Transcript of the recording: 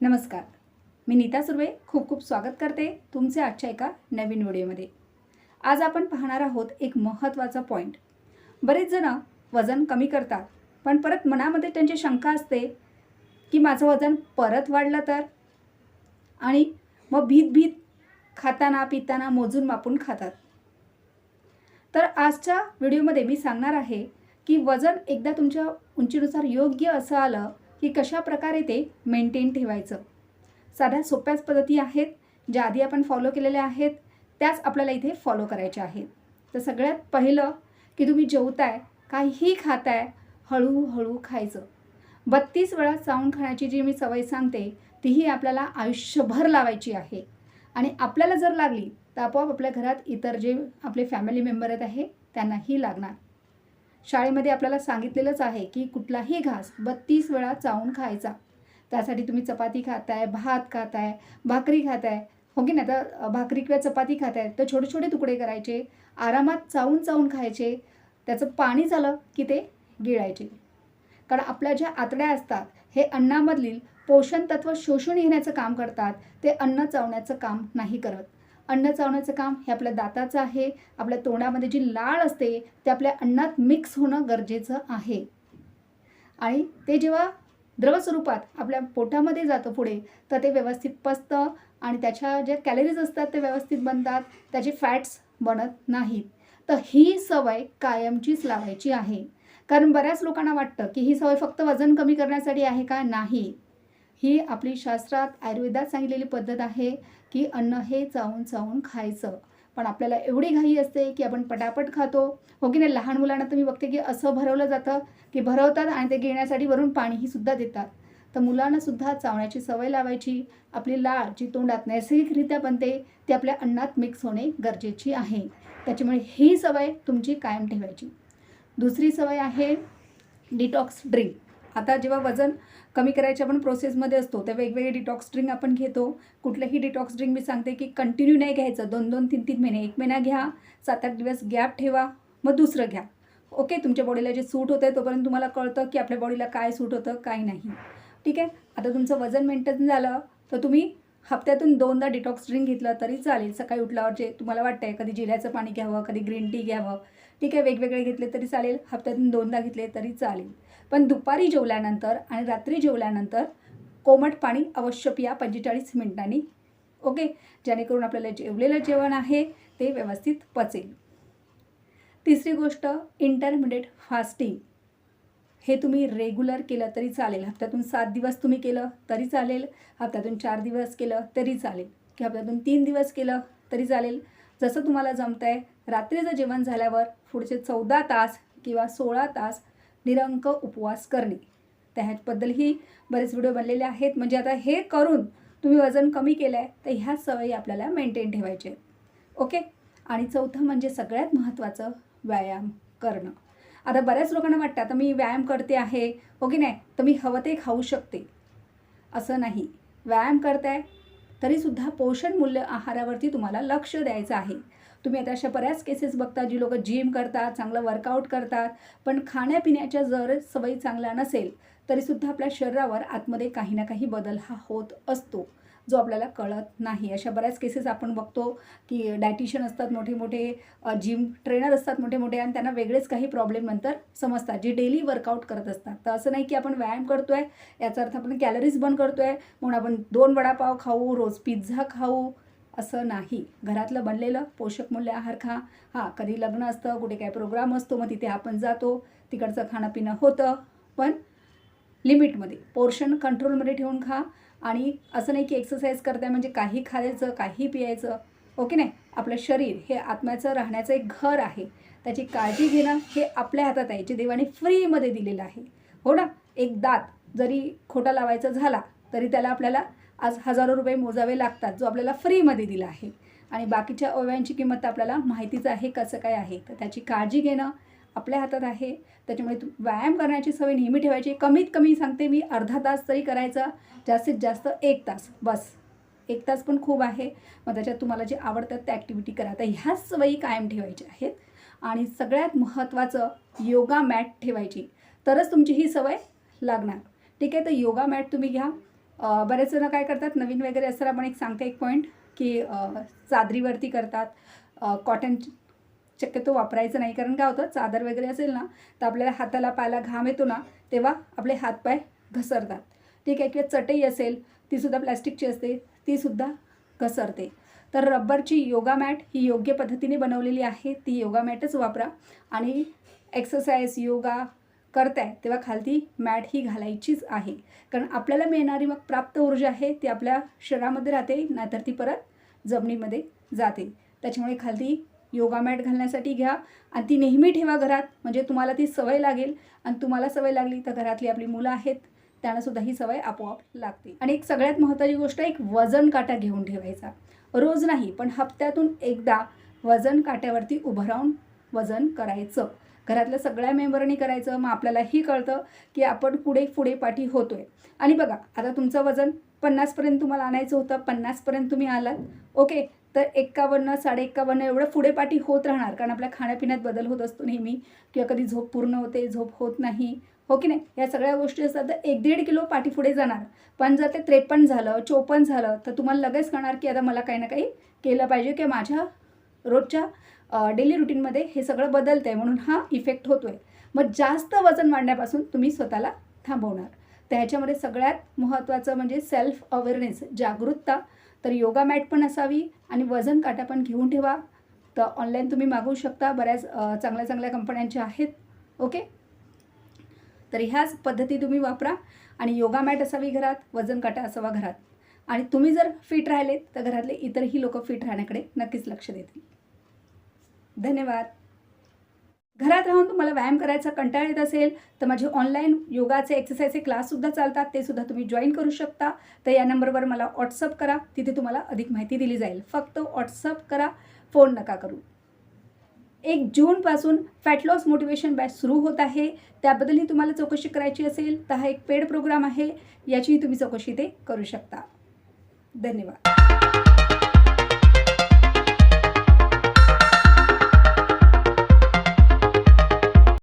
नमस्कार. मी नीता सुर्वे खूप खूप स्वागत करते तुमचे आजच्या एका नवीन व्हिडिओमध्ये. आज आपण पाहणार आहोत एक महत्त्वाचा पॉईंट बरेच जण वजन कमी करतात पण परत मनामध्ये त्यांची शंका असते की माझं वजन परत वाढलं तर? आणि मग भीत भीत खाताना पिताना मोजून मापून खातात. तर आजच्या व्हिडिओमध्ये मी सांगणार आहे की वजन एकदा तुमच्या उंचीनुसार योग्य असं आलं की कशा प्रकारे ते मेंटेन ठेवायचं. साध्या सोप्याच पद्धती आहेत ज्या आधी आपण फॉलो केलेल्या आहेत त्याच आपल्याला इथे फॉलो करायच्या आहेत. तर सगळ्यात पहिलं की तुम्ही जेवताय काहीही खाताय हळूहळू खायचं. बत्तीस वेळा चावून खाण्याची जी मी सवय सांगते तीही आपल्याला आयुष्यभर लावायची आहे. आणि आपल्याला जर लागली तर आपोआप आपल्या घरात इतर जे आपले फॅमिली मेंबर आहेत आहे त्यांनाही लागणार. शाळेमध्ये आपल्याला सांगितलेलंच आहे की कुठलाही घास बत्तीस वेळा चावून खायचा. त्यासाठी तुम्ही चपाती खाताय भात खाताय भाकरी खाताय. हो की नाही? तर भाकरी किंवा चपाती खाताय तर छोटे छोटे तुकडे करायचे आरामात चावून चावून खायचे. त्याचं पाणी झालं की ते गिळायचे. कारण आपल्या ज्या आतड्या असतात हे अन्नामधील पोषण तत्व शोषून घेण्याचं काम करतात. ते अन्न चावण्याचं काम नाही करत. अन्न चावण्याचं काम हे आपल्या दाताचं आहे. आपल्या तोंडामध्ये जी लाळ असते ते आपल्या अन्नात मिक्स होणं गरजेचं आहे. आणि ते जेव्हा द्रव स्वरूपात आपल्या पोटामध्ये जातं पुढे तर ते व्यवस्थित पचतं आणि त्याच्या ज्या कॅलरीज असतात ते व्यवस्थित बनतात. त्याचे फॅट्स बनत नाहीत. तर ही सवय कायमचीच लावायची आहे. कारण बऱ्याच लोकांना वाटतं की ही सवय फक्त वजन कमी करण्यासाठी आहे का? नाही. ही आपली शास्त्रात आयुर्वेदात सांगितलेली पद्धत आहे की अन्न हे चावून चावून खायचं. पण आपल्याला एवढी घाई असते की आपण पटापट खातो. हो की नाही? लहान मुलांना तुम्ही बघते की असं भरवलं जातं की भरवतात आणि ते घेण्यासाठी वरून पाणीही सुद्धा देतात. तर मुलांना सुद्धा चावण्याची सवय लावायची. आपली लाळ जी तोंडात नैसर्गिकरित्या बनते ती आपल्या अन्नात मिक्स होणे गरजेची आहे. त्याच्यामुळे ही सवय तुमची कायम ठेवायची. दुसरी सवय आहे डिटॉक्स ड्रिंक आता जेव्हा वजन कमी करायच्या आपण प्रोसेसमध्ये असतो तर वेगवेगळे डिटॉक्स ड्रिंक आपण घेतो. कुठलंही डिटॉक्स ड्रिंक मी सांगते की कंटिन्यू नाही घ्यायचं. दोन दोन तीन तीन महिने एक महिना घ्या. सात आठ दिवस गॅप ठेवा. मग दुसरं घ्या. ओके तुमच्या बॉडीला जे सूट होतं तोपर्यंत तुम्हाला कळतं की आपल्या बॉडीला काय सूट होतं काय नाही. ठीक आहे? आता तुमचं वजन मेंटेन झालं तर तुम्ही हप्त्यातून दोनदा डिटॉक्स ड्रिंक घेतलं तरी चालेल. सकाळी उठल्यावर जे तुम्हाला वाटतंय कधी जिऱ्याचं पाणी घ्यावं कधी ग्रीन टी घ्यावं ठीक आहे वेगवेगळे घेतले तरी चालेल हप्त्यातून दोनदा घेतले तरी चालेल. पण दुपारी जेवल्यानंतर आणि रात्री जेवल्यानंतर कोमट पाणी अवश्य पिया पंचेचाळीस मिनिटांनी. ओके? जेणेकरून आपल्याला जेवलेलं जेवण आहे ते व्यवस्थित पचेल. तिसरी गोष्ट इंटरमिडिएट फास्टिंग हे तुम्ही रेग्युलर केलं तरी चालेल. हप्त्यातून सात दिवस तुम्ही केलं तरी चालेल. हप्त्यातून चार दिवस केलं तरी चालेल. की हप्त्यातून तीन दिवस केलं तरी चालेल. जसं तुम्हाला जमतं आहे रात्रीचं जेवण झाल्यावर पुढचे चौदा तास किंवा सोळा तास निरंक उपवास करणे. त्याबद्दलही बरेच व्हिडिओ बनलेले आहेत. म्हणजे आता हे करून तुम्ही वजन कमी केलं आहे तर ह्या सवयी आपल्याला मेंटेन ठेवायचे आहेत. ओके आणि चौथं म्हणजे सगळ्यात महत्त्वाचं व्यायाम करणं. आता बऱ्याच लोकांना वाटतं आता मी व्यायाम करते आहे ओके की नाही? तर मी हवं ते खाऊ शकते. असं नाही. व्यायाम करताय तरीसुद्धा पोषण मूल्य आहारावरती तुम्हाला लक्ष द्यायचं आहे. तुम्ही आता अशा बऱ्याच केसेस बघता जी लोक जिम करतात चांगलं वर्कआउट करतात पण खाण्यापिण्याच्या जर सवयी चांगल्या नसेल तरीसुद्धा आपल्या शरीरावर आतमध्ये काही ना काही बदल हा होत असतो. जो आपल्याला कळत नाही. अशा बऱ्याच केसेस आपण बघतो की डायटिशियन असतात मोठे मोठे जिम ट्रेनर असतात मोठे मोठे आणि त्यांना वेगळेच काही प्रॉब्लेम नंतर समजतात जे डेली वर्कआउट करत असतात. तर असं नाही की आपण व्यायाम करतो आहे याचा अर्थ आपण कॅलरीज बंद करतो आहे म्हणून आपण दोन वडापाव खाऊ रोज पिझ्झा खाऊ असं नाही. घरातलं बनलेलं पोषक मूल्य आहार खा. हां कधी लग्न असतं कुठे काय प्रोग्राम असतो मग तिथे आपण जातो तिकडचं खाणं पिणं होतं पण लिमिटमध्ये पोर्शन कंट्रोलमध्ये ठेवून खा. आणि असं नाही की एक्सरसाइज करताय म्हणजे काही खायचं काही पियायचं. ओके नाही? आपलं शरीर हे आत्म्याचं राहण्याचं एक घर आहे. त्याची काळजी घेणं हे आपल्या हातात आहे. जे देवाने फ्रीमध्ये दिलेलं आहे. हो ना? एक दात जरी खोटा लावायचा झाला तरी त्याला आपल्याला आज हजारो रुपये मोजावे लागतात जो आपल्याला फ्रीमध्ये दिला आहे. आणि बाकीच्या अवयवांची किंमत आपल्याला माहितीच आहे कसं काय आहे. तर त्याची काळजी घेणं आपल्या हातात आहे. त्याच्यामुळे तू व्यायाम करण्याची सवय नेहमी ठेवायची. कमीत कमी सांगते मी अर्धा तास तरी करायचा. जास्तीत जास्त एक तास. बस. एक तास पण खूप आहे. मग त्याच्यात तुम्हाला जे आवडतात त्या ॲक्टिव्हिटी करा. तर ह्याच सवयी कायम ठेवायच्या आहेत. आणि सगळ्यात महत्त्वाचं योगा मॅट ठेवायची. तरच तुमची ही सवय लागणार. ठीक आहे तर योगा मॅट तुम्ही घ्या. बरेच जण काय करतात नवीन वगैरे असताना आपण एक सांगते एक पॉईंट की चादरीवरती करतात. कॉटन शक्यतो वापरायचं नाही. कारण काय होतं चादर वगैरे असेल ना तर आपल्याला हाताला पायाला घाम येतो ना तेव्हा आपले हातपाय घसरतात. ठीक आहे किंवा चटई असेल तीसुद्धा प्लॅस्टिकची असते तीसुद्धा घसरते. तर रब्बरची योगा मॅट ही योग्य पद्धतीने बनवलेली आहे. ती योगा मॅटच वापरा आणि एक्सरसाइज योगा करताय तेव्हा खालती मॅट ही घालायचीच आहे. कारण आपल्याला मिळणारी मग प्राप्त ऊर्जा आहे ती आपल्या शरीरामध्ये राहते नाहीतर ती परत जमिनीमध्ये जाते. त्याच्यामुळे खालती योगा मॅट घालण्यासाठी घ्या. आणि ती नेहमी ठेवा घरात म्हणजे तुम्हाला ती सवय लागेल. आणि तुम्हाला सवय लागली तर घरातली आपली मुलं आहेत त्यांनासुद्धा ही सवय आपोआप लागते. आणि एक सगळ्यात महत्त्वाची गोष्ट एक वजन काटा घेऊन ठेवायचा. रोज नाही पण हप्त्यातून एकदा वजन काट्यावरती उभं राहून वजन करायचं. घरातल्या सगळ्या मेंबरनी करायचं मग आपल्यालाही कळतं की आपण पुढे पुढे पाठी होतोय. आणि बघा आता तुमचं वजन पन्नासपर्यंत तुम्हाला आणायचं होतं पन्नासपर्यंत तुम्ही आलात. ओके तर एक्कावन्न साडे एक्कावन्न एवढं पुढे पाठी होत राहणार कारण आपल्या खाण्यापिण्यात बदल होत असतो नेहमी किंवा कधी झोप पूर्ण होते झोप होत नाही. हो की नाही? या सगळ्या गोष्टी असतात तर एक दीड किलो पाठी पुढे जाणार. पण जर ते त्रेपन्न झालं चोपन्न झालं तर तुम्हाला लगेच कळणार की आता मला काही ना काही केलं पाहिजे की माझ्या रोजच्या डेली रुटीनमध्ये हे सगळं बदलतं आहे म्हणून हा इफेक्ट होतो आहे मग जास्त वजन वाढण्यापासून तुम्ही स्वतःला थांबवणार. त्याच्यामध्ये सगळ्यात महत्त्वाचं म्हणजे सेल्फ अवेअरनेस जागरूकता. तर योगा मॅट पण असावी आणि वजन काटा पण घेऊन ठेवा. तर ऑनलाईन तुम्ही मागवू शकता बऱ्याच चांगल्या चांगल्या कंपन्यांच्या आहेत. ओके तर ह्याच पद्धती तुम्ही वापरा आणि योगा मॅट असावी घरात वजन काटा असावा घरात. आणि तुम्ही जर फिट राहिलेत तर घरातले इतरही लोक फिट राहण्याकडे नक्कीच लक्ष देतील. धन्यवाद. घरात राहून तुम्हाला व्यायाम करायचा कंटाळा येत असेल तर माझे ऑनलाईन योगाचे एक्सरसाइजचे क्लाससुद्धा चालतात ते सुद्धा तुम्ही जॉईन करू शकता. तर या नंबरवर मला व्हॉट्सअप करा तिथे तुम्हाला अधिक माहिती दिली जाईल. फक्त व्हॉट्सअप करा फोन नका करू. एक जूनपासून फॅट लॉस मोटिवेशन बॅच सुरू होत आहे. त्याबद्दलही तुम्हाला चौकशी करायची असेल तर हा एक पेड प्रोग्राम आहे याचीही तुम्ही चौकशी ते करू शकता. धन्यवाद.